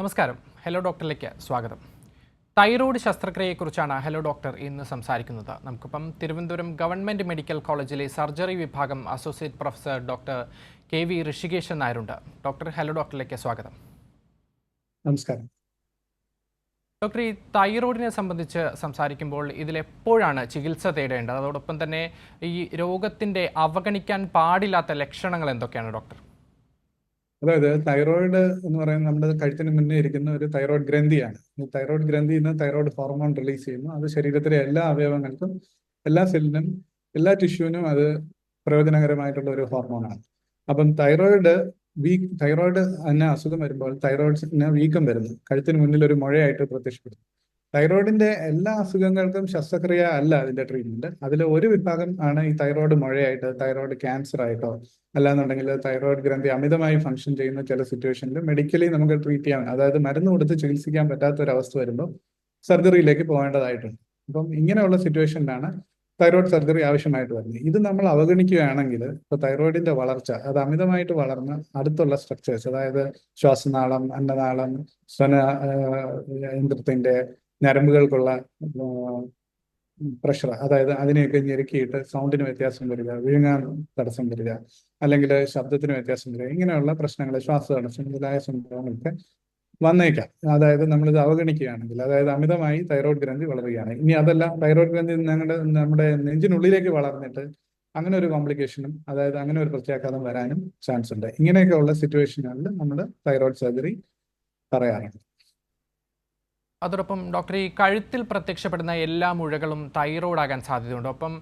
നമസ്കാരം. ഹലോ ഡോക്ടറിലേക്ക് സ്വാഗതം. തൈറോയ്ഡ് ശസ്ത്രക്രിയയെക്കുറിച്ചാണ് ഹലോ ഡോക്ടർ ഇന്ന് സംസാരിക്കുന്നത്. നമുക്കിപ്പം തിരുവനന്തപുരം ഗവൺമെന്റ് മെഡിക്കൽ കോളേജിലെ സർജറി വിഭാഗം associate professor doctor K V Rishikeshan നായരുണ്ട്. Doctor hello ഡോക്ടറിലേക്ക് സ്വാഗതം. നമസ്കാരം. ഡോക്ടർ ഈ തൈറോയിഡിനെ സംബന്ധിച്ച് സംസാരിക്കുമ്പോൾ ഇതിലെപ്പോഴാണ് ചികിത്സ തേടേണ്ടത്? അതോടൊപ്പം തന്നെ ഈ രോഗത്തിന്റെ അവഗണിക്കാൻ പാടില്ലാത്ത ലക്ഷണങ്ങൾ എന്തൊക്കെയാണ് ഡോക്ടർ? അതായത് തൈറോയിഡ് എന്ന് പറയുന്നത് നമ്മുടെ കഴുത്തിന് മുന്നേ ഇരിക്കുന്ന ഒരു തൈറോയിഡ് ഗ്രന്ഥിയാണ്. ഈ തൈറോയിഡ് ഗ്രന്ഥിയിൽ നിന്ന് തൈറോയിഡ് ഹോർമോൺ റിലീസ് ചെയ്യുന്നു. അത് ശരീരത്തിലെ എല്ലാ അവയവങ്ങൾക്കും എല്ലാ സെല്ലിനും എല്ലാ ടിഷ്യൂവിനും അത് പ്രയോജനകരമായിട്ടുള്ള ഒരു ഹോർമോണാണ് അപ്പം തൈറോയിഡ് വീക്ക് തൈറോയിഡ് തന്നെ അസുഖം വരുമ്പോൾ തൈറോയിഡ്സിന് വീക്കം വരുന്നു. കഴുത്തിന് മുന്നിൽ ഒരു മുഴയായിട്ട് പ്രത്യക്ഷപ്പെടുന്നു. തൈറോയിഡിന്റെ എല്ലാ അസുഖങ്ങൾക്കും ശസ്ത്രക്രിയ അല്ല അതിന്റെ ട്രീറ്റ്മെന്റ് അതിൽ ഒരു വിഭാഗം ആണ് ഈ തൈറോയിഡ് മുഴയായിട്ട് തൈറോയിഡ് ക്യാൻസർ ആയിട്ടോ അല്ലാന്നുണ്ടെങ്കിൽ തൈറോയിഡ് ഗ്രന്ഥി അമിതമായി ഫംഗ്ഷൻ ചെയ്യുന്ന ചില സിറ്റുവേഷനിൽ മെഡിക്കലി നമുക്ക് ട്രീറ്റ് ചെയ്യാൻ അതായത് മരുന്ന് കൊടുത്ത് ചികിത്സിക്കാൻ പറ്റാത്ത ഒരു അവസ്ഥ വരുമ്പോൾ സർജറിയിലേക്ക് പോകേണ്ടതായിട്ടുണ്ട്. അപ്പം ഇങ്ങനെയുള്ള സിറ്റുവേഷനിലാണ് തൈറോയിഡ് സർജറി ആവശ്യമായിട്ട് വരുന്നത്. ഇത് നമ്മൾ അവഗണിക്കുകയാണെങ്കിൽ ഇപ്പൊ തൈറോയിഡിന്റെ വളർച്ച അത് അമിതമായിട്ട് വളർന്ന് അടുത്തുള്ള സ്ട്രക്ചേഴ്സ് അതായത് ശ്വാസനാളം അന്നനാളം സ്വന യന്ത്രത്തിന്റെ ഞരമ്പുകൾക്കുള്ള പ്രഷർ അതായത് അതിനെയൊക്കെ ഞെരുക്കിയിട്ട് സൗണ്ടിന് വ്യത്യാസം വരിക വിഴുങ്ങാൻ തടസ്സം വരിക അല്ലെങ്കിൽ ശബ്ദത്തിന് വ്യത്യാസം വരിക ഇങ്ങനെയുള്ള പ്രശ്നങ്ങൾ ശ്വാസതടസ്സം മുതലായ സംഭവങ്ങൾക്ക് വന്നേക്കാം. അതായത് നമ്മളിത് അവഗണിക്കുകയാണെങ്കിൽ അതായത് അമിതമായി തൈറോയ്ഡ് ഗ്രന്ഥി വളരുകയാണ്. ഇനി അതല്ല തൈറോയ്ഡ് ഗ്രന്ഥി ഞങ്ങളുടെ നമ്മുടെ നെഞ്ചിനുള്ളിലേക്ക് വളർന്നിട്ട് അങ്ങനെ ഒരു കോംപ്ലിക്കേഷനും അതായത് അങ്ങനെ ഒരു പ്രത്യാഘാതം വരാനും ചാൻസ് ഉണ്ട്. ഇങ്ങനെയൊക്കെ ഉള്ള സിറ്റുവേഷനുകളിൽ നമ്മൾ തൈറോയ്ഡ് സർജറി പറയാറുണ്ട്. അതോടൊപ്പം ഡോക്ടർ ഈ കഴുത്തിൽ പ്രത്യക്ഷപ്പെടുന്ന എല്ലാ മുഴകളും തൈറോയ്ഡ് ആകാൻ സാധ്യതയുണ്ട് അപ്പം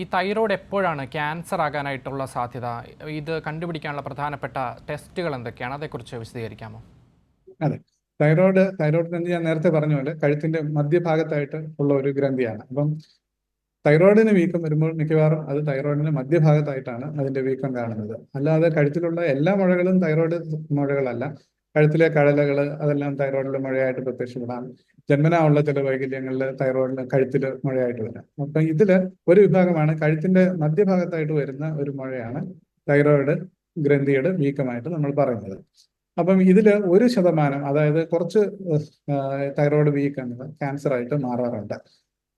ഈ തൈറോയ്ഡ് എപ്പോഴാണ് ക്യാൻസർ ആകാനായിട്ടുള്ള സാധ്യത? ഇത് കണ്ടുപിടിക്കാനുള്ള പ്രധാനപ്പെട്ട ടെസ്റ്റുകൾ എന്തൊക്കെയാണ്? അതേക്കുറിച്ച് വിശദീകരിക്കാമോ? അതെ. തൈറോയ്ഡ് തൈറോയ്ഡ് ഞാൻ നേരത്തെ പറഞ്ഞ പോലെ കഴുത്തിന്റെ മധ്യഭാഗത്തായിട്ട് ഉള്ള ഒരു ഗ്രന്ഥിയാണ്. അപ്പം തൈറോയിഡിന് വീക്കം വരുമ്പോൾ മിക്കവാറും അത് തൈറോയിഡിന്റെ മധ്യഭാഗത്തായിട്ടാണ് അതിന്റെ വീക്കം കാണുന്നത്. അല്ലാതെ കഴുത്തിലുള്ള എല്ലാ മുഴകളും തൈറോയ്ഡ് മുഴകളല്ല. കഴുത്തിലെ കഴലകൾ അതെല്ലാം തൈറോയിഡിൽ മഴയായിട്ട് പ്രത്യക്ഷപ്പെടാം. ജന്മനാ ഉള്ള ചില വൈകല്യങ്ങളിൽ തൈറോയിഡിന് കഴുത്തിൽ മഴയായിട്ട് വരാം. അപ്പം ഇതിൽ ഒരു വിഭാഗമാണ് കഴുത്തിന്റെ മധ്യഭാഗത്തായിട്ട് വരുന്ന ഒരു മഴയാണ് തൈറോയിഡ് ഗ്രന്ഥിയുടെ വീക്കമായിട്ട് നമ്മൾ പറയുന്നത്. അപ്പം ഇതിൽ ഒരു ശതമാനം അതായത് കുറച്ച് തൈറോയിഡ് വീക്ക് എന്നത് ആയിട്ട് മാറാറുണ്ട്.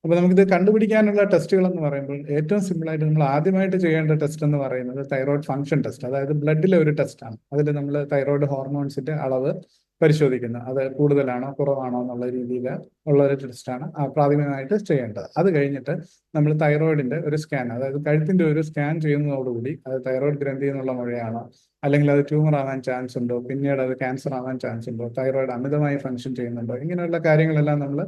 അപ്പൊ നമുക്കിത് കണ്ടുപിടിക്കാനുള്ള ടെസ്റ്റുകൾ എന്ന് പറയുമ്പോൾ ഏറ്റവും സിമ്പിൾ ആയിട്ട് നമ്മൾ ആദ്യമായിട്ട് ചെയ്യേണ്ട ടെസ്റ്റ് എന്ന് പറയുന്നത് തൈറോയ്ഡ് ഫംഗ്ഷൻ ടെസ്റ്റ് അതായത് ബ്ലഡിലെ ഒരു ടെസ്റ്റാണ് അതിൽ നമ്മൾ തൈറോയ്ഡ് ഹോർമോൺസിന്റെ അളവ് പരിശോധിക്കുന്നത് അത് കൂടുതലാണോ കുറവാണോ എന്നുള്ള രീതിയിൽ ഉള്ള ഒരു ടെസ്റ്റാണ് പ്രാഥമികമായിട്ട് ചെയ്യേണ്ടത്. അത് കഴിഞ്ഞിട്ട് നമ്മൾ തൈറോയിഡിന്റെ ഒരു സ്കാൻ അതായത് കഴുത്തിന്റെ ഒരു സ്കാൻ ചെയ്യുന്നതോടുകൂടി അത് തൈറോയിഡ് ഗ്രന്ഥി എന്നുള്ള മുഴയാണോ അല്ലെങ്കിൽ അത് ട്യൂമർ ആവാൻ ചാൻസ് ഉണ്ടോ പിന്നീട് അത് ക്യാൻസർ ആവാൻ ചാൻസ് ഉണ്ടോ തൈറോയിഡ് അമിതമായി ഫംഗ്ഷൻ ചെയ്യുന്നുണ്ടോ ഇങ്ങനെയുള്ള കാര്യങ്ങളെല്ലാം നമ്മൾ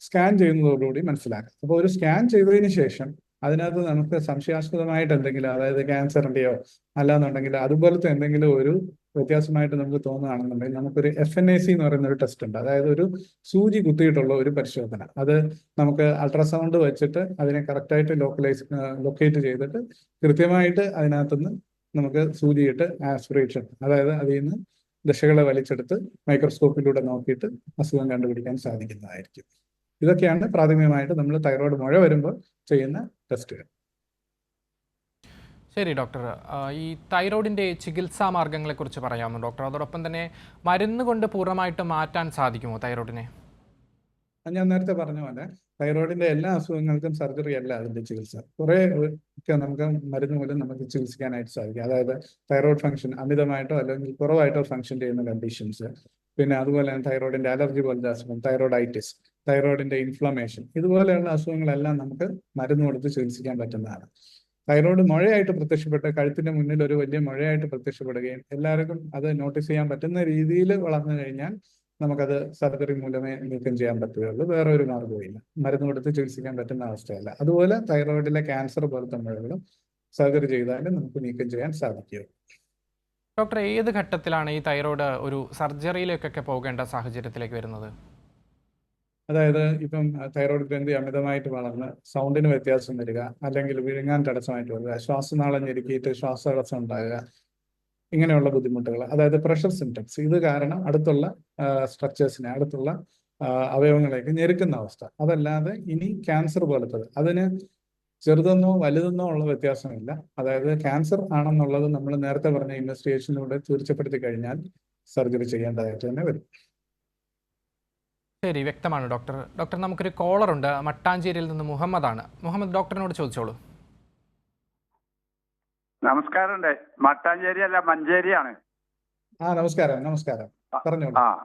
സ്കാൻ ചെയ്യുന്നതോടുകൂടി മനസ്സിലാക്കാം. അപ്പോൾ ഒരു സ്കാൻ ചെയ്തതിന് ശേഷം അതിനകത്ത് നമുക്ക് സംശയാസ്പദമായിട്ട് എന്തെങ്കിലും അതായത് ക്യാൻസറിന്റെയോ അല്ലാന്നുണ്ടെങ്കിൽ അതുപോലത്തെ എന്തെങ്കിലും ഒരു വ്യത്യാസമായിട്ട് നമുക്ക് തോന്നുകയാണെന്നുണ്ടെങ്കിൽ നമുക്കൊരു എഫ് എൻ എ സി എന്ന് പറയുന്ന ഒരു ടെസ്റ്റ് ഉണ്ട്. അതായത് ഒരു സൂചി കുത്തിയിട്ടുള്ള ഒരു പരിശോധന. അത് നമുക്ക് അൾട്രാസൗണ്ട് വെച്ചിട്ട് അതിനെ കറക്റ്റായിട്ട് ലോക്കലൈസ് ലൊക്കേറ്റ് ചെയ്തിട്ട് കൃത്യമായിട്ട് അതിനകത്തുനിന്ന് നമുക്ക് സൂചിയിട്ട് ആസ്പിറേഷൻ അതായത് അതിൽ നിന്ന് ദശകളെ വലിച്ചെടുത്ത് മൈക്രോസ്കോപ്പിലൂടെ നോക്കിയിട്ട് അസുഖം കണ്ടുപിടിക്കാൻ സാധിക്കുന്നതായിരിക്കും. ഇതൊക്കെയാണ് പ്രാഥമികമായിട്ട് നമ്മൾ തൈറോയ്ഡ് മുഴ വരുമ്പോൾ ചെയ്യുന്ന ടെസ്റ്റുകൾ ശരി ഡോക്ടർ. ഈ തൈറോയിഡിന്റെ ചികിത്സാ മാർഗങ്ങളെക്കുറിച്ച് പറയാമോ ഡോക്ടർ? അതോടൊപ്പം തന്നെ മരുന്ന് കൊണ്ട് പൂർണമായിട്ട് മാറ്റാൻ സാധിക്കുമോ തൈറോയിഡിനെ? ഞാൻ നേരത്തെ പറഞ്ഞ പോലെ തൈറോയിഡിന്റെ എല്ലാ അസുഖങ്ങൾക്കും സർജറി അല്ല അതിന്റെ ചികിത്സ. കുറെ ഒക്കെ നമുക്ക് മരുന്ന് മൂലം നമുക്ക് ചികിത്സിക്കാനായിട്ട് സാധിക്കും. അതായത് തൈറോയിഡ് ഫംഗ്ഷൻ അമിതമായിട്ടോ അല്ലെങ്കിൽ കുറവായിട്ടോ ഫംഗ്ഷൻ ചെയ്യുന്ന കണ്ടീഷൻസ്. പിന്നെ അതുപോലെ തന്നെ തൈറോയിഡിന്റെ അലർജി പോലത്തെ അസുഖം തൈറോയിഡൈറ്റിസ്. തൈറോയിഡിന്റെ ഇൻഫ്ലമേഷൻ ഇതുപോലെയുള്ള അസുഖങ്ങളെല്ലാം നമുക്ക് മരുന്ന് കൊടുത്ത് ചികിത്സിക്കാൻ പറ്റുന്നതാണ്. തൈറോയ്ഡ് മുഴയായിട്ട് പ്രത്യക്ഷപ്പെട്ട് കഴുത്തിന്റെ മുന്നിൽ ഒരു വലിയ മുഴയായിട്ട് പ്രത്യക്ഷപ്പെടുകയും എല്ലാവർക്കും അത് നോട്ടീസ് ചെയ്യാൻ പറ്റുന്ന രീതിയിൽ വളർന്നു കഴിഞ്ഞാൽ നമുക്കത് സർജറി മൂലമേ നീക്കം ചെയ്യാൻ പറ്റുകയുള്ളൂ. വേറെ ഒരു മാർഗവുമില്ല മരുന്ന് കൊടുത്ത് ചികിത്സിക്കാൻ പറ്റുന്ന അവസ്ഥയല്ല. അതുപോലെ തൈറോയിഡിലെ ക്യാൻസർ പോലത്തെ മുഴകളും സർജറി ചെയ്താലും നമുക്ക് നീക്കം ചെയ്യാൻ സാധിക്കുകയുള്ളൂ ഡോക്ടർ ഏത് ഘട്ടത്തിലാണ് ഈ തൈറോയ്ഡ് ഒരു സർജറിയിലേക്കൊക്കെ പോകേണ്ട സാഹചര്യത്തിലേക്ക് വരുന്നത്? അതായത് ഇപ്പം തൈറോയ്ഡ് ഗ്രന്ഥി അമിതമായിട്ട് വളർന്ന് സൗണ്ടിന് വ്യത്യാസം വരിക അല്ലെങ്കിൽ വിഴുങ്ങാൻ തടസ്സമായിട്ട് വരിക ശ്വാസനാളം ഞെരുക്കിയിട്ട് ശ്വാസതടസ്സം ഉണ്ടാകുക ഇങ്ങനെയുള്ള ബുദ്ധിമുട്ടുകൾ അതായത് പ്രഷർ സിംറ്റംസ് ഇത് കാരണം അടുത്തുള്ള സ്ട്രക്ചേഴ്സിനെ അടുത്തുള്ള അവയവങ്ങളേക്ക് ഞെരുക്കുന്ന അവസ്ഥ. അതല്ലാതെ ഇനി ക്യാൻസർ പോലത്തത്. അതിന് ചെറുതെന്നോ വലുതെന്നോ ഉള്ള വ്യത്യാസമില്ല. അതായത് ക്യാൻസർ ആണെന്നുള്ളത് നമ്മൾ നേരത്തെ പറഞ്ഞ ഇൻവെസ്റ്റിഗേഷനിലൂടെ തീർച്ചപ്പെടുത്തി കഴിഞ്ഞാൽ സർജറി ചെയ്യേണ്ടതായിട്ട് തന്നെ വരും. ശരി വ്യക്തമാണ് ഡോക്ടർ. ഡോക്ടർ നമുക്കൊരു കോളർ ഉണ്ട് മട്ടാഞ്ചേരിയിൽ നിന്ന് മുഹമ്മദാണ്. മുഹമ്മദ് ഡോക്ടറിനോട് ചോദിച്ചോളൂ. നമസ്കാരം മട്ടാഞ്ചേരി അല്ല മഞ്ചേരിയാണ്. ആ നമസ്കാരം നമസ്കാരം. പറഞ്ഞോളൂ. ആ.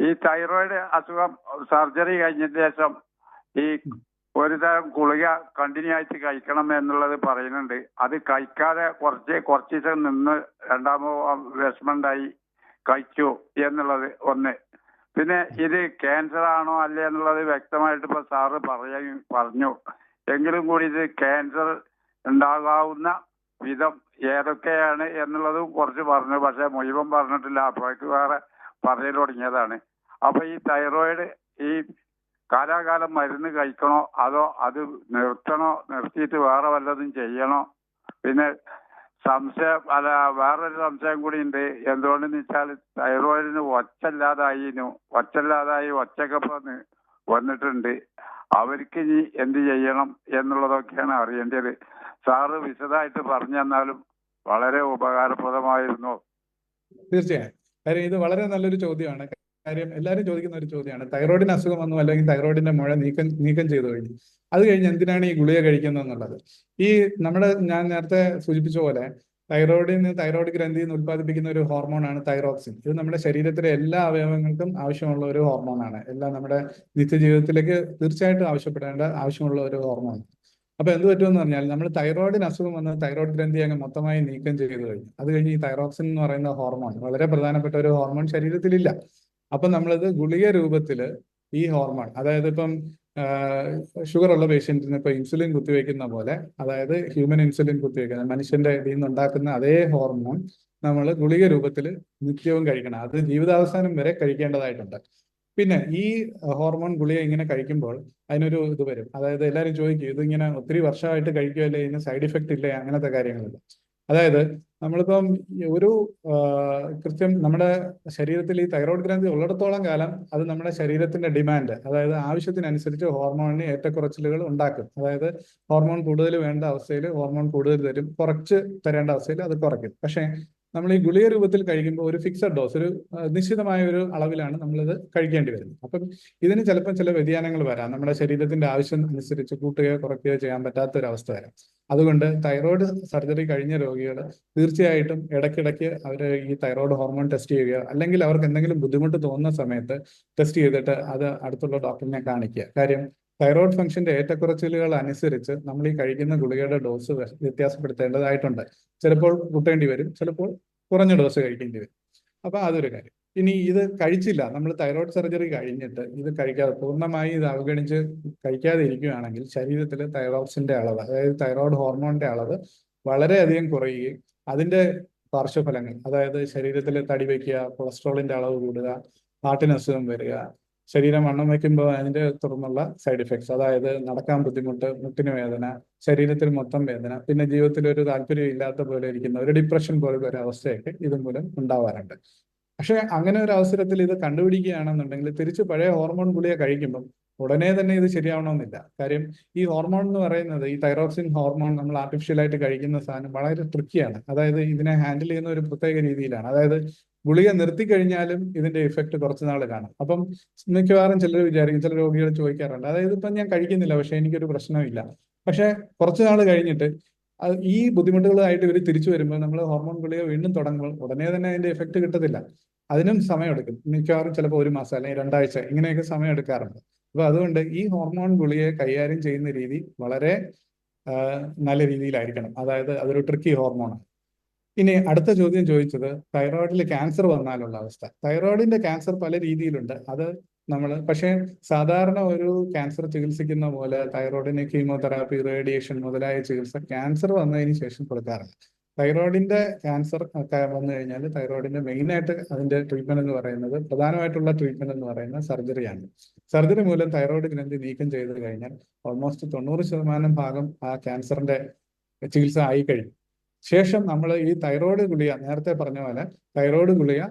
ഈ തൈറോയിഡ് അസുഖം സർജറി കഴിഞ്ഞ ശേഷം ഈ ഒരു തരം ഗുളിക കണ്ടിന്യൂ ആയിട്ട് കഴിക്കണം എന്നുള്ളത് പറയുന്നുണ്ട്. അത് കഴിക്കാതെ കുറച്ച് കുറച്ച് ദിവസം നിന്ന് രണ്ടാമോ വിഷമണ്ടായി കഴിച്ചു എന്നുള്ളത് ഒന്ന്. പിന്നെ ഇത് ക്യാൻസർ ആണോ അല്ലേ എന്നുള്ളത് വ്യക്തമായിട്ട് ഇപ്പൊ സാറ് പറയാൻ പറഞ്ഞു. എങ്കിലും കൂടി ഇത് ക്യാൻസർ ഉണ്ടാകാവുന്ന വിധം ഏതൊക്കെയാണ് എന്നുള്ളതും കുറച്ച് പറഞ്ഞു. പക്ഷെ മുഴുവൻ പറഞ്ഞിട്ടില്ല. അപ്പോഴേക്ക് വേറെ പറഞ്ഞു തുടങ്ങിയതാണ്. അപ്പൊ ഈ തൈറോയിഡ് ഈ കാലാകാലം മരുന്ന് കഴിക്കണോ അതോ അത് നിർത്തണോ നിർത്തിയിട്ട് വേറെ വല്ലതും ചെയ്യണോ? പിന്നെ സംശയം അല്ല വേറൊരു സംശയം കൂടി ഉണ്ട് എന്തുകൊണ്ടെന്ന് വെച്ചാൽ തൈറോയിഡിന് ഒച്ചല്ലാതായിനു ഒച്ചല്ലാതായി ഒച്ചക്കപ്പം വന്നിട്ടുണ്ട്. അവർക്ക് ഇനി എന്ത് ചെയ്യണം എന്നുള്ളതൊക്കെയാണ് അറിയേണ്ടത്. സാറ് വിശദമായിട്ട് പറഞ്ഞു തന്നാലും വളരെ ഉപകാരപ്രദമായിരുന്നു. തീർച്ചയായും. ഇത് വളരെ നല്ലൊരു ചോദ്യമാണ്. കാര്യം എല്ലാവരും ചോദിക്കുന്ന ഒരു ചോദ്യമാണ്. തൈറോയിഡിന് അസുഖം വന്നു അല്ലെങ്കിൽ തൈറോയിഡിന്റെ മുഴ നീക്കം നീക്കം ചെയ്തു കഴിഞ്ഞു. അത് കഴിഞ്ഞ് എന്തിനാണ് ഈ ഗുളിക കഴിക്കുന്നത് എന്നുള്ളത്? ഈ നമ്മുടെ ഞാൻ നേരത്തെ സൂചിപ്പിച്ച പോലെ തൈറോയിഡിൽ നിന്ന് തൈറോയിഡ് ഗ്രന്ഥി നിന്ന് ഉത്പാദിപ്പിക്കുന്ന ഒരു ഹോർമോണാണ് തൈറോക്സിൻ ഇത് നമ്മുടെ ശരീരത്തിലെ എല്ലാ അവയവങ്ങൾക്കും ആവശ്യമുള്ള ഒരു ഹോർമോണാണ് എല്ലാം നമ്മുടെ നിത്യജീവിതത്തിലേക്ക് തീർച്ചയായിട്ടും ആവശ്യപ്പെടേണ്ട ആവശ്യമുള്ള ഒരു ഹോർമോൺ അപ്പൊ എന്ത് പറ്റുമെന്ന് പറഞ്ഞാൽ നമ്മൾ തൈറോയിഡിന് അസുഖം വന്ന് തൈറോയിഡ് ഗ്രന്ഥി അങ്ങ് മൊത്തമായി നീക്കം ചെയ്തു കഴിഞ്ഞു. അത് കഴിഞ്ഞ് ഈ തൈറോക്സിൻ എന്ന് പറയുന്ന ഹോർമോൺ വളരെ പ്രധാനപ്പെട്ട ഒരു ഹോർമോൺ ശരീരത്തിലില്ല. അപ്പൊ നമ്മളിത് ഗുളിക രൂപത്തിൽ ഈ ഹോർമോൺ അതായത് ഇപ്പം ഷുഗർ ഉള്ള പേഷ്യന്റിന് ഇപ്പൊ ഇൻസുലിൻ കുത്തിവെക്കുന്ന പോലെ അതായത് ഹ്യൂമൻ ഇൻസുലിൻ കുത്തിവെക്കുന്ന മനുഷ്യന്റെ ഇതിൽ നിന്ന് ഉണ്ടാക്കുന്ന അതേ ഹോർമോൺ നമ്മൾ ഗുളിക രൂപത്തിൽ നിത്യവും കഴിക്കണം. അത് ജീവിതാവസാനം വരെ കഴിക്കേണ്ടതായിട്ടുണ്ട്. പിന്നെ ഈ ഹോർമോൺ ഗുളിക ഇങ്ങനെ കഴിക്കുമ്പോൾ അതിനൊരു ഇത് വരും. അതായത് എല്ലാവരും ചോദിക്കും ഇത് ഇങ്ങനെ ഒത്തിരി വർഷമായിട്ട് കഴിക്കുമല്ലേ ഇതിന് സൈഡ് ഇഫക്റ്റ് ഇല്ലേ അങ്ങനത്തെ കാര്യങ്ങളില്ല അതായത് നമ്മളിപ്പം ഒരു കൃത്യം നമ്മുടെ ശരീരത്തിൽ ഈ തൈറോയ്ഡ് ഗ്രന്ഥി ഉള്ളിടത്തോളം കാലം അത് നമ്മുടെ ശരീരത്തിന്റെ ഡിമാൻഡ് അതായത് ആവശ്യത്തിനനുസരിച്ച് ഹോർമോണിന് ഏറ്റക്കുറച്ചിലുകൾ ഉണ്ടാക്കും. അതായത് ഹോർമോൺ കൂടുതൽ വേണ്ട അവസ്ഥയിൽ ഹോർമോൺ കൂടുതൽ തരും കുറച്ച് തരേണ്ട അവസ്ഥയിൽ അത് കുറയ്ക്കും. പക്ഷേ നമ്മൾ ഈ ഗുളിക രൂപത്തിൽ കഴിക്കുമ്പോൾ ഒരു ഫിക്സഡ് ഡോസ് ഒരു നിശ്ചിതമായ ഒരു അളവിലാണ് നമ്മളിത് കഴിക്കേണ്ടി വരുന്നത്. അപ്പം ഇതിന് ചിലപ്പോൾ ചില വ്യതിയാനങ്ങൾ വരാം. നമ്മുടെ ശരീരത്തിന്റെ ആവശ്യം അനുസരിച്ച് കൂട്ടുകയോ കുറയ്ക്കുകയോ ചെയ്യാൻ പറ്റാത്ത ഒരു അവസ്ഥ വരാം. അതുകൊണ്ട് തൈറോയ്ഡ് സർജറി കഴിഞ്ഞ രോഗികൾ തീർച്ചയായിട്ടും ഇടയ്ക്കിടയ്ക്ക് അവർ ഈ തൈറോയ്ഡ് ഹോർമോൺ ടെസ്റ്റ് ചെയ്യുക. അല്ലെങ്കിൽ അവർക്ക് എന്തെങ്കിലും ബുദ്ധിമുട്ട് തോന്നുന്ന സമയത്ത് ടെസ്റ്റ് ചെയ്തിട്ട് അത് അടുത്തുള്ള ഡോക്ടറിനെ കാണിക്കുക. കാര്യം തൈറോയ്ഡ് ഫംഗ്ഷന്റെ ഏറ്റക്കുറച്ചിലുകൾ അനുസരിച്ച് നമ്മൾ ഈ കഴിക്കുന്ന ഗുളികയുടെ ഡോസ് വ്യത്യാസപ്പെടുത്തേണ്ടതായിട്ടുണ്ട്. ചിലപ്പോൾ കൂട്ടേണ്ടി വരും ചിലപ്പോൾ കുറഞ്ഞ ഡോസ് കഴിക്കേണ്ടി വരും. അപ്പൊ അതൊരു കാര്യം. ഇനി ഇത് കഴിച്ചില്ല. നമ്മൾ തൈറോയ്ഡ് സർജറി കഴിഞ്ഞിട്ട് ഇത് കഴിക്കാതെ പൂർണമായി ഇത് അവഗണിച്ച് കഴിക്കാതെ ഇരിക്കുകയാണെങ്കിൽ ശരീരത്തിൽ തൈറോക്സിന്റെ അളവ് അതായത് തൈറോയ്ഡ് ഹോർമോണിന്റെ അളവ് വളരെയധികം കുറയുകയും അതിന്റെ പാർശ്വഫലങ്ങൾ അതായത് ശരീരത്തിൽ തടി വയ്ക്കുക കൊളസ്ട്രോളിന്റെ അളവ് കൂടുക ഹാർട്ടിന് അസുഖം വരിക ശരീരം വണ്ണം വയ്ക്കുമ്പോൾ അതിന്റെ തുടർന്നുള്ള സൈഡ് ഇഫക്ട്സ് അതായത് നടക്കാൻ ബുദ്ധിമുട്ട് മുട്ടിന് വേദന ശരീരത്തിൽ മൊത്തം വേദന പിന്നെ ജീവിതത്തിൽ ഒരു താല്പര്യം ഇല്ലാത്ത പോലെ ഇരിക്കുന്ന ഒരു ഡിപ്രഷൻ പോലെ ഒരു അവസ്ഥയൊക്കെ ഇതുമൂലം ഉണ്ടാവാറുണ്ട്. പക്ഷെ അങ്ങനെ ഒരു അവസരത്തിൽ ഇത് കണ്ടുപിടിക്കുകയാണെന്നുണ്ടെങ്കിൽ തിരിച്ച് പഴയ ഹോർമോൺ ഗുളിക കഴിക്കുമ്പം ഉടനെ തന്നെ ഇത് ശരിയാവണമെന്നില്ല. കാര്യം ഈ ഹോർമോൺ എന്ന് പറയുന്നത് ഈ തൈറോക്സിൻ ഹോർമോൺ നമ്മൾ ആർട്ടിഫിഷ്യലായിട്ട് കഴിക്കുന്ന സാധനം വളരെ ട്രിക്കിയാണ് അതായത് ഇതിനെ ഹാൻഡിൽ ചെയ്യുന്ന ഒരു പ്രത്യേക രീതിയിലാണ്. അതായത് ഗുളിക നിർത്തി കഴിഞ്ഞാലും ഇതിന്റെ ഇഫക്റ്റ് കുറച്ച് നാൾ കാണും. അപ്പം മിക്കവാറും ചിലർ വിചാരിക്കും ചില രോഗികൾ ചോദിക്കാറുണ്ട്. അതായത് ഇപ്പം ഞാൻ കഴിക്കുന്നില്ല പക്ഷെ എനിക്കൊരു പ്രശ്നമില്ല. പക്ഷെ കുറച്ച് നാൾ കഴിഞ്ഞിട്ട് ഈ ബുദ്ധിമുട്ടുകളായിട്ട് ഇവർ തിരിച്ചു വരുമ്പോൾ നമ്മൾ ഹോർമോൺ ഗുളിക വീണ്ടും തുടങ്ങുമ്പോൾ ഉടനെ തന്നെ അതിന്റെ എഫക്റ്റ് കിട്ടത്തില്ല. അതിനും സമയമെടുക്കും മിക്കവാറും ചിലപ്പോൾ ഒരു മാസം അല്ലെങ്കിൽ രണ്ടാഴ്ച ഇങ്ങനെയൊക്കെ സമയം എടുക്കാറുണ്ട്. അപ്പൊ അതുകൊണ്ട് ഈ ഹോർമോൺ ഗുളിയെ കൈകാര്യം ചെയ്യുന്ന രീതി വളരെ നല്ല രീതിയിലായിരിക്കണം. അതായത് അതൊരു ട്രിക്കി ഹോർമോണാണ് ഇനി അടുത്ത ചോദ്യം ചോദിച്ചത് തൈറോയിഡിൽ ക്യാൻസർ വന്നാലുള്ള അവസ്ഥ. തൈറോയിഡിന്റെ ക്യാൻസർ പല രീതിയിലുണ്ട്. അത് നമ്മൾ പക്ഷേ സാധാരണ ഒരു ക്യാൻസർ ചികിത്സിക്കുന്ന പോലെ തൈറോയിഡിന് കീമോതെറാപ്പി റേഡിയേഷൻ മുതലായ ചികിത്സ ക്യാൻസർ വന്നതിന് ശേഷം കൊടുക്കാറില്ല തൈറോയിഡിന്റെ ക്യാൻസർ ഒക്കെ വന്നു കഴിഞ്ഞാൽ തൈറോയിഡിന്റെ മെയിൻ ആയിട്ട് അതിന്റെ ട്രീറ്റ്മെന്റ് എന്ന് പറയുന്നത് പ്രധാനമായിട്ടുള്ള ട്രീറ്റ്മെന്റ് എന്ന് പറയുന്നത് സർജറിയാണ് സർജറി മൂലം തൈറോയിഡ് ഗ്രന്ഥി നീക്കം ചെയ്ത് കഴിഞ്ഞാൽ ഓൾമോസ്റ്റ് തൊണ്ണൂറ് ശതമാനം ഭാഗം ആ ക്യാൻസറിന്റെ ചികിത്സ ആയി കഴിഞ്ഞു ശേഷം നമ്മൾ ഈ തൈറോയിഡ് ഗുളിക നേരത്തെ പറഞ്ഞ പോലെ തൈറോയിഡ് ഗുളിക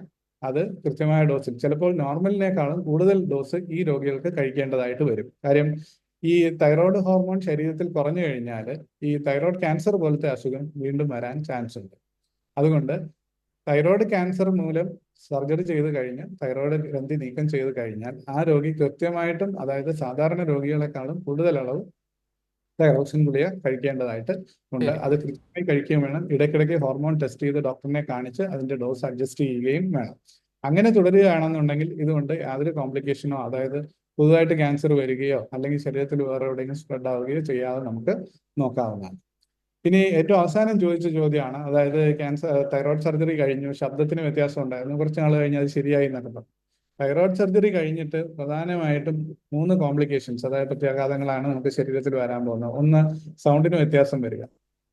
അത് കൃത്യമായ ഡോസിൽ ചിലപ്പോൾ നോർമലിനേക്കാളും കൂടുതൽ ഡോസ് ഈ രോഗികൾക്ക് കഴിക്കേണ്ടതായിട്ട് വരും. കാര്യം ഈ തൈറോയ്ഡ് ഹോർമോൺ ശരീരത്തിൽ കുറഞ്ഞു കഴിഞ്ഞാൽ ഈ തൈറോയ്ഡ് ക്യാൻസർ പോലത്തെ അസുഖം വീണ്ടും വരാൻ ചാൻസ് ഉണ്ട്. അതുകൊണ്ട് തൈറോയ്ഡ് ക്യാൻസർ മൂലം സർജറി ചെയ്ത് കഴിഞ്ഞ് തൈറോയ്ഡ് ഗ്രന്ഥി നീക്കം ചെയ്ത് കഴിഞ്ഞാൽ ആ രോഗി കൃത്യമായിട്ടും അതായത് സാധാരണ രോഗികളെക്കാളും കൂടുതൽ അളവ് തൈറോക്സിൻ ഗുളിക കഴിക്കേണ്ടതായിട്ട് ഉണ്ട്. അത് കൃത്യമായി കഴിക്കുകയും വേണം. ഇടയ്ക്കിടയ്ക്ക് ഹോർമോൺ ടെസ്റ്റ് ചെയ്ത് ഡോക്ടറിനെ കാണിച്ച് അതിന്റെ ഡോസ് അഡ്ജസ്റ്റ് ചെയ്യുകയും വേണം. അങ്ങനെ തുടരുകയാണെന്നുണ്ടെങ്കിൽ ഇതുകൊണ്ട് യാതൊരു കോംപ്ലിക്കേഷനോ അതായത് പുതുതായിട്ട് ക്യാൻസർ വരികയോ അല്ലെങ്കിൽ ശരീരത്തിൽ വേറെ എവിടെയെങ്കിലും സ്പ്രെഡ് ആവുകയോ ചെയ്യാതെ നമുക്ക് നോക്കാവുന്നതാണ്. ഇനി ഏറ്റവും അവസാനം ചോദിച്ച ചോദ്യമാണ് അതായത് ക്യാൻസർ തൈറോയ്ഡ് സർജറി കഴിഞ്ഞു ശബ്ദത്തിന് വ്യത്യാസം ഉണ്ടായിരുന്നു കുറച്ച് നാൾ കഴിഞ്ഞ് അത് ശരിയായി എന്നൊക്കെ തൈറോയ്ഡ് സർജറി കഴിഞ്ഞിട്ട് പ്രധാനമായിട്ടും മൂന്ന് കോംപ്ലിക്കേഷൻസ് അതായത് പ്രത്യാഘാതങ്ങളാണ് നമുക്ക് ശരീരത്തിൽ വരാൻ പോകുന്നത്. ഒന്ന് സൗണ്ടിന് വ്യത്യാസം വരിക.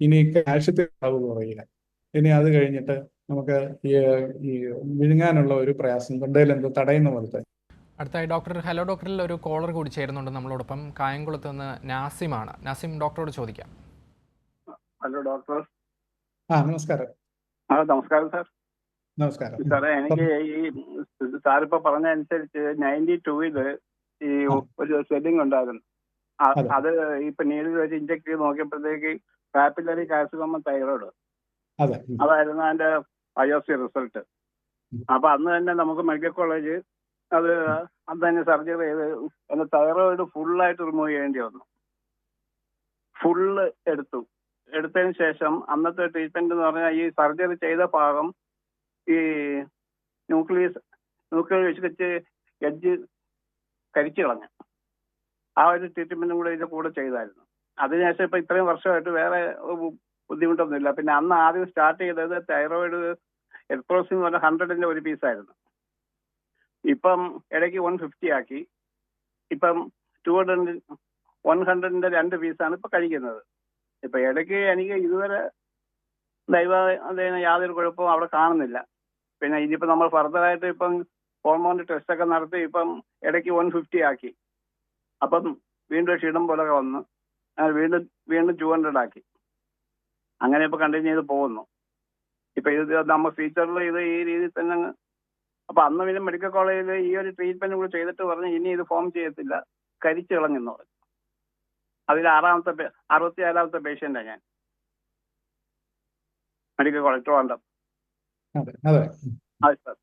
ഇനി കാൽഷ്യത്തിൽ അളവ് കുറയുക. ഇനി അത് കഴിഞ്ഞിട്ട് നമുക്ക് ഈ ഈ വിഴുങ്ങാനുള്ള ഒരു പ്രയാസം തൊണ്ടയിൽ എന്തോ തടയുന്ന പോലത്തെ. അടുത്തായി ഡോക്ടർ ഹലോ ഡോക്ടറിൽ ഒരു കോളർ കൂടി ചേരുന്നുണ്ട് നമ്മളോടൊപ്പം. കായംകുളത്ത് നിന്ന് നാസിമാണ്. നാസിം ഡോക്ടറോട് ചോദിക്കാം. ഹലോ ഡോക്ടർ ആ നമസ്കാരം. ആ നമസ്കാരം സാർ നമസ്കാരം. സാറേ എനിക്ക് ഈ സാറിപ്പോ പറഞ്ഞ അനുസരിച്ച് നയന്റി ടൂവിൽ ഈ. ഒരു സ്വെല്ലിംഗ് ഉണ്ടായിരുന്നു. അത്. ഇപ്പൊ നീഡിൽ വെച്ച് ഇഞ്ചക്ട് ചെയ്ത് നോക്കിയപ്പോഴത്തേക്ക് കാപ്പിലറി കാർസിനോമ തൈറോയിഡ്. അതെ. അതായിരുന്നു അതിന്റെ ബയോസി റിസൾട്ട്. അപ്പൊ അന്ന് തന്നെ നമുക്ക് മെഡിക്കൽ കോളേജ് അത് അന്ന് തന്നെ സർജറി ചെയ്ത് എന്റെ തൈറോയിഡ് ഫുള്ളായിട്ട് റിമൂവ് ചെയ്യേണ്ടി വന്നു. ഫുള്ള് എടുത്തു. എടുത്തതിന് ശേഷം അന്നത്തെ ട്രീറ്റ്മെന്റ് എന്ന് പറഞ്ഞാൽ ഈ സർജറി ചെയ്ത ഭാഗം ഈ ന്യൂക്ലിയസ് ന്യൂക്ലിയർ വെച്ച് എഡ്ജ് കരിച്ചു കളഞ്ഞു. ആ ഒരു ട്രീറ്റ്മെന്റും കൂടെ ഇതിന്റെ കൂടെ ചെയ്തായിരുന്നു. അതിനുശേഷം ഇപ്പൊ ഇത്രയും വർഷമായിട്ട് വേറെ ബുദ്ധിമുട്ടൊന്നുമില്ല. പിന്നെ അന്ന് ആദ്യം സ്റ്റാർട്ട് ചെയ്തത് തൈറോയിഡ് എൽക്രോസിൻ എന്ന് പറഞ്ഞ ഹൺഡ്രഡിന്റെ ഒരു പീസായിരുന്നു ഇപ്പം ഇടയ്ക്ക് വൺ ഫിഫ്റ്റി ആക്കി. ഇപ്പം ടു ഹൺഡ്രഡ് വൺ ഹൺഡ്രഡിന്റെ രണ്ട് പീസാണ് ഇപ്പൊ കഴിക്കുന്നത്. ഇപ്പൊ ഇടയ്ക്ക് എനിക്ക് ഇതുവരെ ദൈവ യാതൊരു കുഴപ്പവും അവിടെ കാണുന്നില്ല. പിന്നെ ഇനിയിപ്പോ നമ്മൾ ഫർദറായിട്ട് ഇപ്പം ഹോർമോണിന്റെ ടെസ്റ്റ് ഒക്കെ നടത്തി ഇപ്പം ഇടയ്ക്ക് വൺ ഫിഫ്റ്റി ആക്കി. അപ്പം വീണ്ടും ക്ഷീണം പോലൊക്കെ വന്ന് വീണ്ടും വീണ്ടും ടു ഹൺഡ്രഡ് ആക്കി. അങ്ങനെ ഇപ്പൊ കണ്ടിന്യൂ ചെയ്ത് പോകുന്നു. ഇപ്പൊ ഇത് നമ്മൾ ഫ്യൂച്ചറിൽ ഇത് ഈ രീതിയിൽ തന്നെ അപ്പൊ അന്ന് പിന്നെ മെഡിക്കൽ കോളേജിൽ ഈ ഒരു ട്രീറ്റ്മെന്റ് കൂടി ചെയ്തിട്ട് പറഞ്ഞ് ഇനി ഇത് ഫോം ചെയ്യത്തില്ല. കരിച്ചു കളഞ്ഞെന്ന് പറഞ്ഞു. അതിൽ ആറാമത്തെ പേ- അറുപത്തി ഏഴാമത്തെ പേഷ്യന്റാണ് ഞാൻ. മെഡിക്കൽ കോളേജ് ട്രിവാൻഡ്രം അതെ അതെ. അതെ സാർ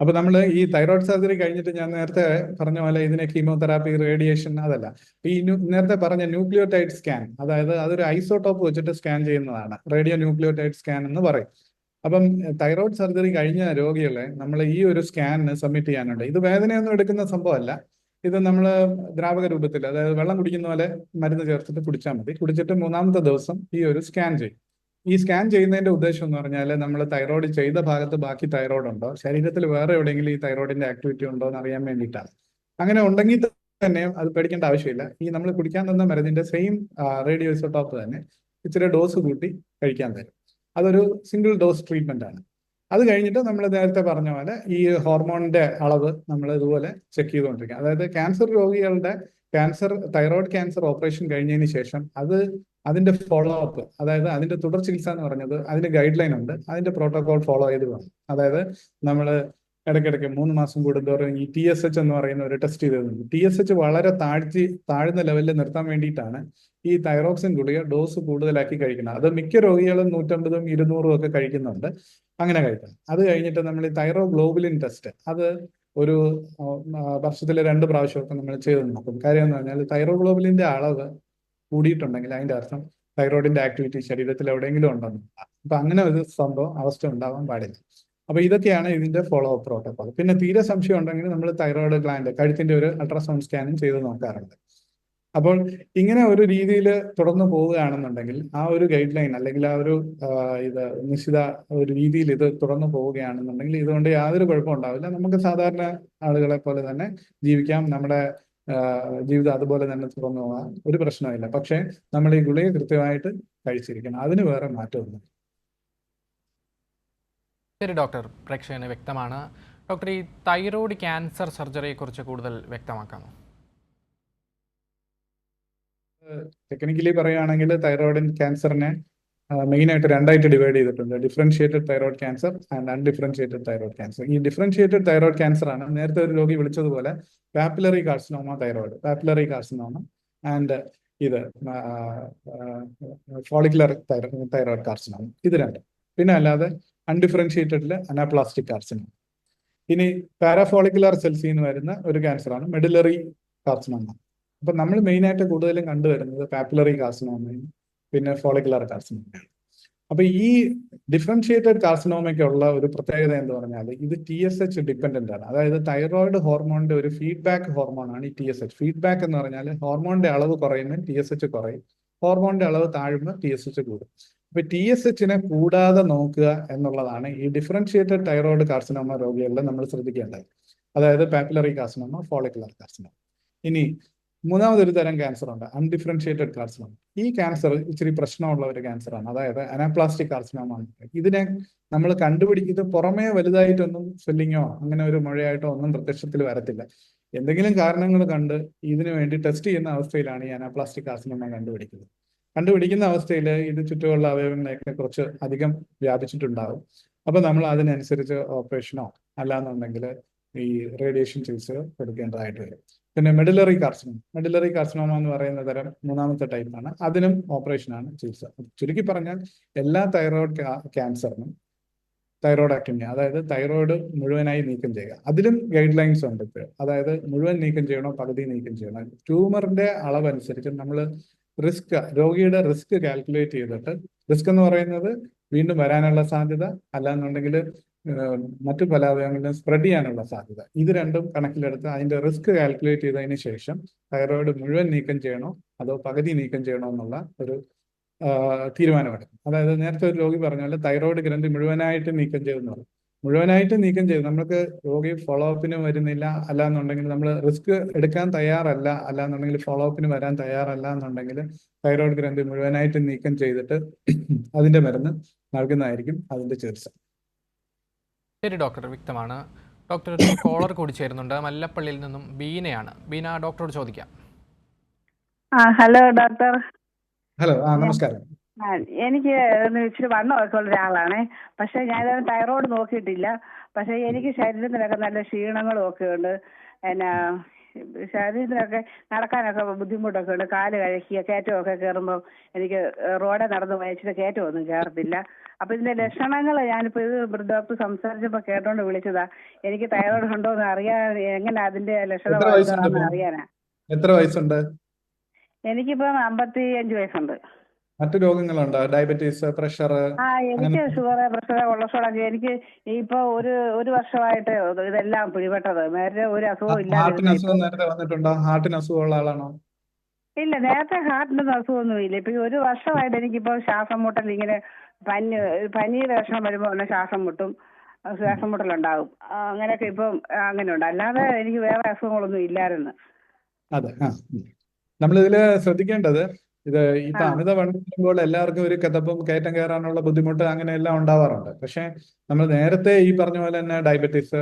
അപ്പൊ നമ്മൾ ഈ തൈറോയ്ഡ് സർജറി കഴിഞ്ഞിട്ട് ഞാൻ നേരത്തെ പറഞ്ഞ പോലെ ഇതിനെ കീമോതെറാപ്പി റേഡിയേഷൻ അതല്ല. ഈ നേരത്തെ പറഞ്ഞ ന്യൂക്ലിയോടൈഡ് സ്കാൻ അതായത് അതൊരു ഐസോടോപ്പ് വെച്ചിട്ട് സ്കാൻ ചെയ്യുന്നതാണ്. റേഡിയോ ന്യൂക്ലിയോടൈഡ് സ്കാൻ എന്ന് പറയും. അപ്പം തൈറോയ്ഡ് സർജറി കഴിഞ്ഞ രോഗികളെ നമ്മൾ ഈ ഒരു സ്കാനിന് സബ്മിറ്റ് ചെയ്യാനുണ്ട്. ഇത് വേദനയൊന്നും എടുക്കുന്ന സംഭവമല്ല. ഇത് നമ്മൾ ദ്രാവക രൂപത്തിൽ അതായത് വെള്ളം കുടിക്കുന്ന പോലെ മരുന്ന് ചേർത്തിട്ട് കുടിച്ചാൽ മതി. കുടിച്ചിട്ട് മൂന്നാമത്തെ ദിവസം ഈ ഒരു സ്കാൻ ചെയ്യും. ഈ സ്കാൻ ചെയ്യുന്നതിന്റെ ഉദ്ദേശം എന്ന് പറഞ്ഞാൽ നമ്മൾ തൈറോയ്ഡ് ചെയ്ത ഭാഗത്ത് ബാക്കി തൈറോയ്ഡ് ഉണ്ടോ? ശരീരത്തിൽ വേറെ എവിടെയെങ്കിലും ഈ തൈറോയ്ഡിന്റെ ആക്ടിവിറ്റി ഉണ്ടോ എന്ന് അറിയാൻ വേണ്ടിയിട്ടാണ്. അങ്ങനെ ഉണ്ടെങ്കിൽ തന്നെ അത് പേടിക്കേണ്ട ആവശ്യമില്ല. ഈ നമ്മൾ കുടിക്കാൻ തന്ന മരുന്നിന്റെ സെയിം റേഡിയോ ഇസോട്ടോപ്പ് തന്നെ ഇച്ചിരി ഡോസ് കൂട്ടി കഴിക്കാൻ തരും. അതൊരു സിംഗിൾ ഡോസ് ട്രീറ്റ്മെന്റ് ആണ്. അത് കഴിഞ്ഞിട്ട് നമ്മൾ നേരത്തെ പറഞ്ഞ പോലെ ഈ ഹോർമോണിന്റെ അളവ് നമ്മൾ ഇതുപോലെ ചെക്ക് ചെയ്തുകൊണ്ടിരിക്കുക. അതായത് ക്യാൻസർ രോഗികളുടെ ക്യാൻസർ തൈറോയ്ഡ് ക്യാൻസർ ഓപ്പറേഷൻ കഴിഞ്ഞതിന് ശേഷം അത് അതിന്റെ ഫോളോ അപ്പ് അതായത് അതിന്റെ തുടർ ചികിത്സ എന്ന് പറഞ്ഞത് അതിന് ഗൈഡ് ലൈൻ ഉണ്ട്. അതിന്റെ പ്രോട്ടോകോൾ ഫോളോ ചെയ്ത് വേണം അതായത് നമ്മൾ ഇടയ്ക്കിടയ്ക്ക് മൂന്ന് മാസം കൂടുന്തോറും ഈ ടി എസ് എച്ച് എന്ന് പറയുന്ന ഒരു ടെസ്റ്റ് ചെയ്തിട്ടുണ്ട്. ടി എസ് എച്ച് വളരെ താഴ്ത്തി താഴ്ന്ന ലെവലിൽ നിർത്താൻ വേണ്ടിയിട്ടാണ് ഈ തൈറോക്സിൻ ഗുളിക ഡോസ് കൂടുതലാക്കി കഴിക്കുന്നത്. അത് മിക്ക രോഗികളും നൂറ്റമ്പതും ഇരുന്നൂറും ഒക്കെ കഴിക്കുന്നുണ്ട്. അങ്ങനെ കഴിക്കണം. അത് കഴിഞ്ഞിട്ട് നമ്മൾ ഈ തൈറോ ഗ്ലോബുലിൻ ടെസ്റ്റ് അത് ഒരു വർഷത്തിൽ രണ്ട് പ്രാവശ്യമൊക്കെ നമ്മൾ ചെയ്ത് നോക്കും. കാര്യം എന്ന് പറഞ്ഞാൽ തൈറോ ഗ്ലോബുലിന്റെ അളവ് കൂടിയിട്ടുണ്ടെങ്കിൽ അതിന്റെ അർത്ഥം തൈറോയിഡിന്റെ ആക്ടിവിറ്റി ശരീരത്തിൽ എവിടെയെങ്കിലും ഉണ്ടെന്ന്. അപ്പൊ അങ്ങനെ ഒരു സംഭവം അവസ്ഥ ഉണ്ടാവാൻ പാടില്ല. അപ്പൊ ഇതൊക്കെയാണ് ഇതിന്റെ ഫോളോ അപ്പ് പ്രോട്ടോകോൾ പിന്നെ തീരെ സംശയം ഉണ്ടെങ്കിൽ നമ്മൾ തൈറോയിഡ് ഗ്ലാൻഡ് കഴുത്തിന്റെ ഒരു അൾട്രാസൗണ്ട് സ്കാനും ചെയ്ത് നോക്കാറുണ്ട്. അപ്പോൾ ഇങ്ങനെ ഒരു രീതിയിൽ തുടർന്നു പോവുകയാണെന്നുണ്ടെങ്കിൽ ആ ഒരു ഗൈഡ് ലൈൻ അല്ലെങ്കിൽ ആ ഒരു ഇത് നിശ്ചിത ഒരു രീതിയിൽ ഇത് തുടർന്ന് പോവുകയാണെന്നുണ്ടെങ്കിൽ ഇതുകൊണ്ട് യാതൊരു കുഴപ്പം ഉണ്ടാവില്ല. നമുക്ക് സാധാരണ ആളുകളെ പോലെ തന്നെ ജീവിക്കാം. നമ്മുടെ ജീവിതം അതുപോലെ തന്നെ തുറന്നു പോകാം ഒരു പ്രശ്നമില്ല പക്ഷേ നമ്മൾ ഈ ഗുളിക കൃത്യമായിട്ട് കഴിച്ചിരിക്കണം. അതിന് വേറെ മാറ്റമൊന്നും ശരി ഡോക്ടർ പ്രേക്ഷകന് വ്യക്തമാണ്. ഡോക്ടർ ഈ തൈറോയ്ഡ് ക്യാൻസർ സർജറിയെക്കുറിച്ച് കൂടുതൽ വ്യക്തമാക്കാമോ? ടെക്നിക്കലി പറയുകയാണെങ്കിൽ തൈറോയ്ഡ് ക്യാൻസറിനെ മെയിൻ ആയിട്ട് രണ്ടായിട്ട് ഡിവൈഡ് ചെയ്തിട്ടുണ്ട്. Differentiated thyroid cancer and undifferentiated thyroid cancer ഈ ഡിഫറൻഷിയേറ്റഡ് തൈറോയ്ഡ് ക്യാൻസർ ആണ് നേരത്തെ ഒരു രോഗി വിളിച്ചതുപോലെ papillary carcinoma thyroid papillary carcinoma and ഇത് ഫോളിക്കുലർ തൈറോയ്ഡ് കാർസിനോമ ഇത് രണ്ട്. പിന്നെ അല്ലാതെ അൺഡിഫറൻഷിയേറ്റഡിൽ അനാപ്ലാസ്റ്റിക് കാർസിനോമ ഇനി പാരാഫോളിക്കുലർ സെൽസിൽ നിന്ന് വരുന്ന ഒരു ക്യാൻസറാണ് മെഡിലറി കാർസിനോമ അപ്പൊ നമ്മൾ മെയിൻ ആയിട്ട് കൂടുതലും കണ്ടുവരുന്നത് പാപ്പുലറി കാർസിനോമയും പിന്നെ ഫോളിക്കുലർ കാർസിനോമയാണ് അപ്പൊ ഈ ഡിഫറൻഷിയേറ്റഡ് കാർസിനോമയ്ക്കുള്ള ഒരു പ്രത്യേകത എന്ന് പറഞ്ഞാൽ ഇത് ടി എസ് എച്ച് ഡിപ്പെൻഡന്റ് ആണ്. അതായത് തൈറോയിഡ് ഹോർമോണിന്റെ ഒരു ഫീഡ്ബാക്ക് ഹോർമോണാണ് ഈ ടി എസ് എച്ച് ഫീഡ്ബാക്ക് എന്ന് പറഞ്ഞാൽ ഹോർമോണിന്റെ അളവ് കുറയുമ്പോൾ ടി എസ് എച്ച് കുറയും. ഹോർമോണിന്റെ അളവ് താഴുമ്പോൾ ടി എസ് എച്ച് കൂടും. അപ്പൊ ടി എസ് എച്ചിനെ കൂടാതെ നോക്കുക എന്നുള്ളതാണ് ഈ ഡിഫറൻഷിയേറ്റഡ് തൈറോയിഡ് കാർസിനോമ രോഗികളിൽ നമ്മൾ ശ്രദ്ധിക്കേണ്ടത്. അതായത് പാപ്പുലറി കാർസിനോമ ഫോളിക്കുലർ കാർസിനോമ ഇനി മൂന്നാമതൊരു തരം ക്യാൻസർ ഉണ്ട് അൺഡിഫറൻഷിയേറ്റഡ് കാർസിനോമ ഈ ക്യാൻസർ ഇച്ചിരി പ്രശ്നമുള്ള ഒരു ക്യാൻസറാണ് അതായത് അനാപ്ലാസ്റ്റിക് കാർസിനോമ ഇതിനെ നമ്മൾ കണ്ടുപിടിക്കുന്നത് പുറമേ വലുതായിട്ടൊന്നും സ്വെല്ലിങ്ങോ അങ്ങനെ ഒരു മഴയായിട്ടോ ഒന്നും പ്രത്യക്ഷത്തിൽ വരത്തില്ല. എന്തെങ്കിലും കാരണങ്ങൾ കണ്ട് ഇതിനു വേണ്ടി ടെസ്റ്റ് ചെയ്യുന്ന അവസ്ഥയിലാണ് ഈ അനാപ്ലാസ്റ്റിക് കാർസിനോമ കണ്ടുപിടിക്കുന്നത്. കണ്ടുപിടിക്കുന്ന അവസ്ഥയിൽ ഇത് ചുറ്റുമുള്ള അവയവങ്ങളെയൊക്കെ കുറച്ച് അധികം വ്യാപിച്ചിട്ടുണ്ടാകും അപ്പൊ നമ്മൾ അതിനനുസരിച്ച് ഓപ്പറേഷനോ അല്ലാന്നുണ്ടെങ്കിൽ ഈ റേഡിയേഷൻ ചികിത്സ കൊടുക്കേണ്ടതായിട്ട് വരും. പിന്നെ മെഡിലറി കാർസിനോമ മെഡിലറി കാർസിനോമ എന്ന് പറയുന്ന തരം മൂന്നാമത്തെ ടൈപ്പാണ് അതിനും ഓപ്പറേഷനാണ് ചികിത്സ. ചുരുക്കി പറഞ്ഞാൽ എല്ലാ തൈറോയ്ഡ് ക്യാൻസറിനും തൈറോയ്ഡാക്ടമി അതായത് തൈറോയ്ഡ് മുഴുവനായി നീക്കം ചെയ്യുക. അതിലും ഗൈഡ് ലൈൻസ് ഉണ്ട് ഇപ്പോൾ അതായത് മുഴുവൻ നീക്കം ചെയ്യണോ പകുതി നീക്കം ചെയ്യണോ. ട്യൂമറിന്റെ അളവനുസരിച്ച് നമ്മൾ റിസ്ക് രോഗിയുടെ റിസ്ക് കാൽക്കുലേറ്റ് ചെയ്തിട്ട് റിസ്ക് എന്ന് പറയുന്നത് വീണ്ടും വരാനുള്ള സാധ്യത അല്ലാന്നുണ്ടെങ്കിൽ മറ്റു പല അവയവങ്ങളിലും സ്പ്രെഡ് ചെയ്യാനുള്ള സാധ്യത. ഇത് രണ്ടും കണക്കിലെടുത്ത് അതിന്റെ റിസ്ക് കാൽക്കുലേറ്റ് ചെയ്തതിന് ശേഷം തൈറോയിഡ് മുഴുവൻ നീക്കം ചെയ്യണോ അതോ പകുതി നീക്കം ചെയ്യണോ എന്നുള്ള ഒരു തീരുമാനമെടുക്കും. അതായത് നേരത്തെ ഒരു രോഗി പറഞ്ഞാൽ തൈറോയിഡ് ഗ്രന്ഥി മുഴുവനായിട്ട് നീക്കം ചെയ്തെന്ന് പറയും. മുഴുവനായിട്ട് നീക്കം ചെയ്തു. നമ്മൾക്ക് രോഗി ഫോളോ അപ്പിന് വരുന്നില്ല അല്ലാന്നുണ്ടെങ്കിൽ നമ്മൾ റിസ്ക് എടുക്കാൻ തയ്യാറല്ല അല്ലാന്നുണ്ടെങ്കിൽ ഫോളോ അപ്പിന് വരാൻ തയ്യാറല്ല എന്നുണ്ടെങ്കിൽ തൈറോയിഡ് ഗ്രന്ഥി മുഴുവനായിട്ട് നീക്കം ചെയ്തിട്ട് അതിന്റെ മരുന്ന് നൽകുന്നതായിരിക്കും അതിന്റെ ചികിത്സ. ശരി ഡോക്ടർ വ്യക്തമാണ്. ഡോക്ടർ കോളർ കൂടി ചേരുന്നുണ്ട്. മല്ലപ്പള്ളിയിൽ നിന്നും ബീനയാണ്. ബീന ഡോക്ടറോട് ചോദിക്കാം. ആ ഹലോ ഡോക്ടർ ഹലോ ആ നമസ്കാരം. എനിക്ക് ഒന്ന് ഇച്ചിരി വണ്ണമൊക്കെ ഉള്ള ഒരാളാണേ. പക്ഷെ ഞാൻ തൈറോയ്ഡ് നോക്കിയിട്ടില്ല. പക്ഷെ എനിക്ക് ശരീരത്തിനൊക്കെ നല്ല ക്ഷീണങ്ങളും ഒക്കെ ഉണ്ട്. എന്നാ ശരീരത്തിനൊക്കെ നടക്കാനൊക്കെ ബുദ്ധിമുട്ടൊക്കെ ഉണ്ട്. കാൽ കഴക്കിയ കയറ്റമൊക്കെ കയറുമ്പോൾ എനിക്ക് റോഡെ നടന്ന് വയച്ചിട്ട് കയറ്റമൊന്നും കയറത്തില്ല. അപ്പൊ ഇതിന്റെ ലക്ഷണങ്ങൾ ഞാനിപ്പോ ഇത് ഡോക്ടർ സംസാരിച്ചപ്പോ കേട്ടോണ്ട് വിളിച്ചതാ. എനിക്ക് തൈറോയ്ഡ് ഉണ്ടോ എന്ന് അറിയാൻ എങ്ങനെ അതിന്റെ ലക്ഷണം? അറിയാനാ. എത്ര വയസ്സുണ്ട്? എനിക്കിപ്പം അമ്പത്തി അഞ്ച് വയസ്സുണ്ട്. മറ്റു രോഗങ്ങളുണ്ടോ? ഡയബറ്റീസ് പ്രഷർ ആ എനിക്ക് ഷുഗർ പ്രഷർ കൊളസ്ട്രോൾ ഒക്കെ എനിക്ക് ഇപ്പൊ ഒരു ഒരു വർഷമായിട്ട് ഇതെല്ലാം പിടിപെട്ടത്. നേരത്തെ ഒരു അസുഖവും ഹാർട്ടിന് അസുഖം നേരത്തെ വന്നിട്ടുണ്ടോ? ഹാർട്ടിന് അസുഖമുള്ള ആളാണോ? ഇല്ല നേരത്തെ ഹാർട്ടിന്റെ അസുഖമൊന്നും ഇല്ല. ഇപ്പൊ ഒരു വർഷമായിട്ട് എനിക്കിപ്പോ ശ്വാസം മുട്ടൽ ഇങ്ങനെ പനി പനി ലക്ഷണം വരുമ്പോ തന്നെ ശ്വാസം മുട്ടും ശ്വാസം മുട്ടലുണ്ടാകും അങ്ങനെയൊക്കെ ഇപ്പം അങ്ങനെയുണ്ട് അല്ലാതെ എനിക്ക് വേറെ അസുഖങ്ങളൊന്നും ഇല്ലായിരുന്നു. അതെ നമ്മൾ ഇതിൽ ശ്രദ്ധിക്കേണ്ടത് ഇത് ഈ അമിത അമിതവണ്ണം വരുമ്പോൾ എല്ലാവർക്കും ഒരു കഥപ്പം കയറ്റം കയറാനുള്ള ബുദ്ധിമുട്ട് അങ്ങനെ എല്ലാം ഉണ്ടാവാറുണ്ട്. പക്ഷെ നമ്മൾ നേരത്തെ ഈ പറഞ്ഞ പോലെ തന്നെ ഡയബറ്റീസ്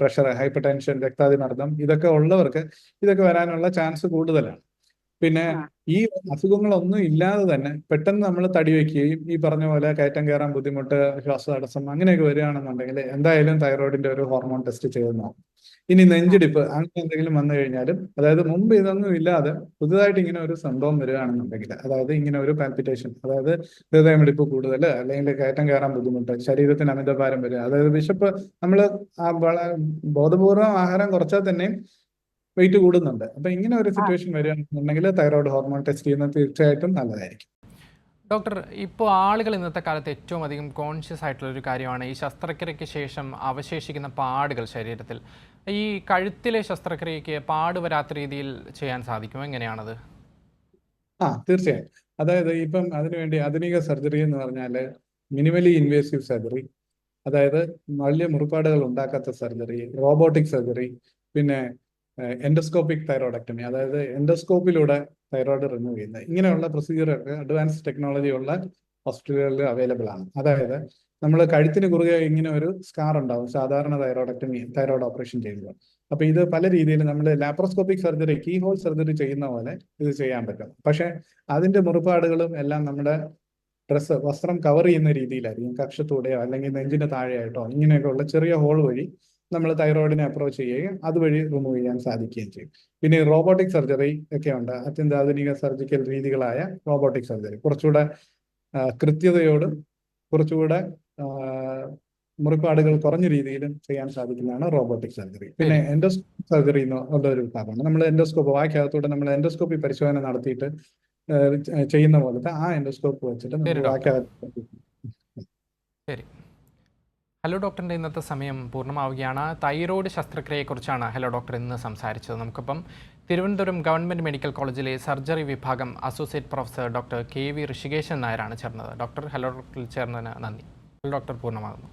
പ്രഷർ ഹൈപ്പർ ടെൻഷൻ രക്താതിമർദ്ദം ഇതൊക്കെ ഉള്ളവർക്ക് ഇതൊക്കെ വരാനുള്ള ചാൻസ് കൂടുതലാണ്. പിന്നെ. ഈ അസുഖങ്ങളൊന്നും ഇല്ലാതെ തന്നെ പെട്ടെന്ന് നമ്മൾ തടി വയ്ക്കുകയും ഈ പറഞ്ഞ പോലെ കയറ്റം കയറാൻ ബുദ്ധിമുട്ട് ശ്വാസതടസ്സം അങ്ങനെയൊക്കെ വരികയാണെന്നുണ്ടെങ്കിൽ എന്തായാലും തൈറോയിഡിന്റെ ഒരു ഹോർമോൺ ടെസ്റ്റ് ചെയ്ത് നോക്കും ഇനി നെഞ്ചിടിപ്പ് അങ്ങനെ എന്തെങ്കിലും വന്നു കഴിഞ്ഞാലും അതായത് മുമ്പ് ഇതൊന്നും ഇല്ലാതെ പുതുതായിട്ട് ഇങ്ങനെ ഒരു സംഭവം വരികയാണെന്നുണ്ടെങ്കിൽ അതായത് ഇങ്ങനെ ഒരു പാൽപിറ്റേഷൻ അതായത് ഹൃദയമിടിപ്പ് കൂടുതൽ അല്ലെങ്കിൽ കയറ്റം കയറാൻ ബുദ്ധിമുട്ട് ശരീരത്തിന് അമിതഭാരം വരിക അതായത് വിശപ്പ് നമ്മൾ ആ ബോധപൂർവം ആഹാരം കുറച്ചാൽ തന്നെ വെയിറ്റ് കൂടുന്നുണ്ട്. അപ്പൊ ഇങ്ങനെ ഒരു സിറ്റുവേഷൻ വരികയാണെന്നുണ്ടെങ്കിൽ തൈറോയ്ഡ് ഹോർമോൺ ടെസ്റ്റ് ചെയ്യുന്നത് തീർച്ചയായിട്ടും നല്ലതായിരിക്കും. ഡോക്ടർ ഇപ്പോൾ ആളുകൾ ഇന്നത്തെ കാലത്ത് ഏറ്റവും അധികം കോൺഷ്യസ് ആയിട്ടുള്ള ഒരു കാര്യമാണ് ഈ ശസ്ത്രക്രിയയ്ക്ക് ശേഷം അവശേഷിക്കുന്ന പാടുകൾ ശരീരത്തിൽ. ഈ കഴുത്തിലെ ശസ്ത്രക്രിയക്ക് പാട് വരാത്ത രീതിയിൽ ചെയ്യാൻ സാധിക്കും എങ്ങനെയാണത്? ആ തീർച്ചയായും. അതായത് ഇപ്പം അതിനുവേണ്ടി ആധുനിക സർജറി എന്ന് പറഞ്ഞാൽ മിനിമലി ഇൻവേസീവ് സർജറി അതായത് വലിയ മുറിപ്പാടുകൾ ഉണ്ടാക്കാത്ത സർജറി റോബോട്ടിക് സർജറി പിന്നെ എൻഡോസ്കോപ്പിക് തൈറോയിഡക്ടമി അതായത് എൻഡോസ്കോപ്പിലൂടെ തൈറോയിഡ് റിമൂവ് ചെയ്യുന്നത്. ഇങ്ങനെയുള്ള പ്രൊസീജിയറൊക്കെ അഡ്വാൻസ് ടെക്നോളജി ഉള്ള ഹോസ്പിറ്റലുകളിൽ അവൈലബിൾ ആണ്. അതായത് നമ്മൾ കഴുത്തിന് കുറുകെ ഇങ്ങനെ ഒരു സ്കാർ ഉണ്ടാവും. സാധാരണ തൈറോയിഡക്ടമി തൈറോയിഡ് ഓപ്പറേഷൻ ചെയ്യുമ്പോൾ അപ്പൊ ഇത് പല രീതിയിൽ നമ്മൾ laparoscopic surgery key hole surgery ചെയ്യുന്ന പോലെ ഇത് ചെയ്യാൻ പറ്റും. പക്ഷെ അതിന്റെ മുറിപ്പാടുകളും എല്ലാം നമ്മുടെ ഡ്രസ്സ് വസ്ത്രം കവർ ചെയ്യുന്ന രീതിയിലായിരിക്കും. കക്ഷത്തൂടെയോ അല്ലെങ്കിൽ നെഞ്ചിന്റെ താഴെയായിട്ടോ ഇങ്ങനെയൊക്കെയുള്ള ചെറിയ ഹോൾ വഴി നമ്മൾ തൈറോയിഡിനെ അപ്രോച്ച് ചെയ്യുകയും അതുവഴി റിമൂവ് ചെയ്യാൻ സാധിക്കുകയും ചെയ്യും. പിന്നെ റോബോട്ടിക് സർജറി ഒക്കെ ഉണ്ട്. അത്യന്താധുനിക സർജിക്കൽ രീതികളായ റോബോട്ടിക് സർജറി കുറച്ചുകൂടെ കൃത്യതയോടും കുറച്ചുകൂടെ മുറിപ്പാടുകൾ കുറഞ്ഞ രീതിയിലും ചെയ്യാൻ സാധിക്കുന്നതാണ് റോബോട്ടിക് സർജറി പിന്നെ എൻഡോസ്കോപ്പ് സർജറി എന്ന് ഉള്ള ഒരു വിഭാഗമാണ് നമ്മൾ എൻഡോസ്കോപ്പ് വാക്കകത്തൂടെ നമ്മൾ എൻഡോസ്കോപ്പി പരിശോധന നടത്തിയിട്ട് ചെയ്യുന്ന പോലത്തെ ആ എൻഡോസ്കോപ്പ് വെച്ചിട്ട് ശരി ഹലോ ഡോക്ടറിന്റെ ഇന്നത്തെ സമയം പൂർണമാവുകയാണ്. തൈറോയ്ഡ് ശസ്ത്രക്രിയയെക്കുറിച്ചാണ് ഹലോ ഡോക്ടർ ഇന്ന് സംസാരിച്ചത്. നമുക്കിപ്പം തിരുവനന്തപുരം ഗവൺമെന്റ് മെഡിക്കൽ കോളേജിലെ സർജറി വിഭാഗം associate professor doctor K V Rishikeshan നായരാണ് ചേർന്നത്. ഡോക്ടർ ഹലോ ഡോക്ടറിൽ ചേർന്നതിന് നന്ദി. Hello doctor പൂർണമാകുന്നു.